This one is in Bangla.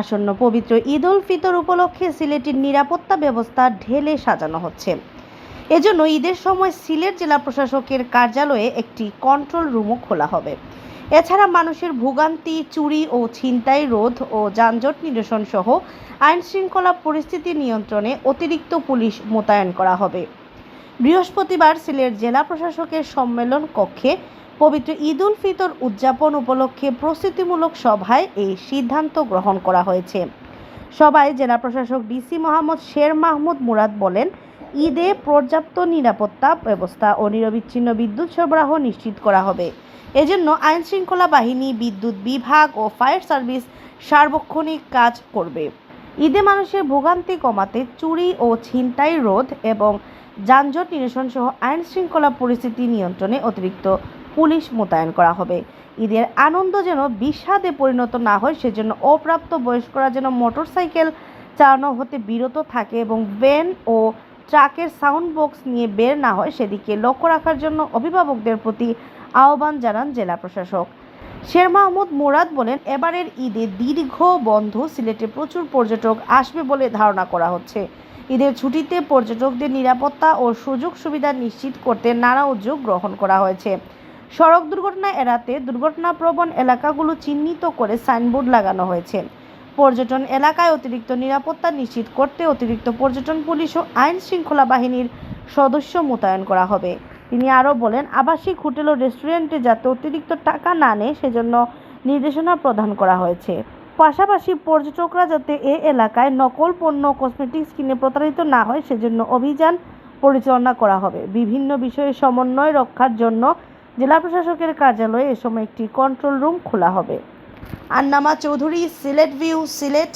আসন্ন পবিত্র ঈদ উল ফিতর উপলক্ষে সিলেটের নিরাপত্তা ব্যবস্থা ঢেলে সাজানো হচ্ছে। এজন্য ঈদের সময় সিলেট জেলা প্রশাসকের কার্যালয়ে একটি কন্ট্রোল রুমও খোলা হবে। এছাড়া মানুষের ভোগান্তি, চুরি ও ছিনতাই রোধ ও যানজট নিরসন সহ আইন শৃঙ্খলা পরিস্থিতি নিয়ন্ত্রণে অতিরিক্ত পুলিশ মোতায়েন করা হবে। বৃহস্পতিবার সিলেট জেলা প্রশাসকের সম্মেলন কক্ষে পবিত্র ঈদ উল ফিতর উদযাপন উপলক্ষে প্রস্তুতিমূলক সভায় এই সিদ্ধান্ত গ্রহণ করা হয়েছে। সভায় জেলা প্রশাসক ডিসি মোহাম্মদ শের মাহমুদ মুরাদ বলেন, ঈদে পর্যাপ্ত নিরাপত্তা ব্যবস্থা ও নিরবিচ্ছিন্ন বিদ্যুৎ সরবরাহ নিশ্চিত করা হবে। এজন্য আইন শৃঙ্খলা বাহিনী, বিদ্যুৎ বিভাগ ও ফায়ার সার্ভিস সার্বক্ষণিক কাজ করবে। ঈদে মানুষের ভোগান্তি কমাতে চুরি ও ছিনতাই রোধ এবং যানজট নিরসন সহ আইন শৃঙ্খলা পরিস্থিতি নিয়ন্ত্রণে অতিরিক্ত পুলিশ মোতায়েন করা হবে। ঈদের আনন্দ যেন বিষাদে পরিণত না হয়, সেজন্য অপ্রাপ্ত বয়স্করা যেন মোটরসাইকেল চালানো হতে বিরত থাকে এবং ভ্যান ও ট্রাকের সাউন্ড বক্স নিয়ে বের না হয়, সেদিকে লক্ষ্য রাখার জন্য অভিভাবকদের প্রতি আহ্বান জানান জেলা প্রশাসক। শের মাহমুদ মুরাদ বলেন, এবারের ঈদে দীর্ঘ বন্ধ, সিলেটে প্রচুর পর্যটক আসবে বলে ধারণা করা হচ্ছে। ঈদের ছুটিতে পর্যটকদের নিরাপত্তা ও সুযোগ সুবিধা নিশ্চিত করতে নানা উদ্যোগ গ্রহণ করা হয়েছে। সড়ক দুর্ঘটনা এড়াতে দুর্ঘটনাপ্রবণ এলাকাগুলো চিহ্নিত করে সাইনবোর্ড লাগানো হয়েছে। পর্যটন এলাকায় অতিরিক্ত নিরাপত্তা নিশ্চিত করতে অতিরিক্ত পর্যটন পুলিশ ও আইন শৃঙ্খলা বাহিনীর সদস্য মোতায়েন করা হবে। তিনি আরও বলেন, আবাসিক হোটেল ও রেস্টুরেন্টে যাতে অতিরিক্ত টাকা না নেয়, সেজন্য নির্দেশনা প্রদান করা হয়েছে। পাশাপাশি পর্যটকরা যাতে এ এলাকায় নকল পণ্য কসমেটিক্স কিনে প্রতারিত না হয়, সেজন্য অভিযান পরিচালনা করা হবে। বিভিন্ন বিষয়ে সমন্বয় রক্ষার জন্য জেলা প্রশাসকের কার্যালয়ে এ সময় একটি কন্ট্রোল রুম খোলা হবে। আন্নামা চৌধুরী, সিলেট ভিউ সিলেট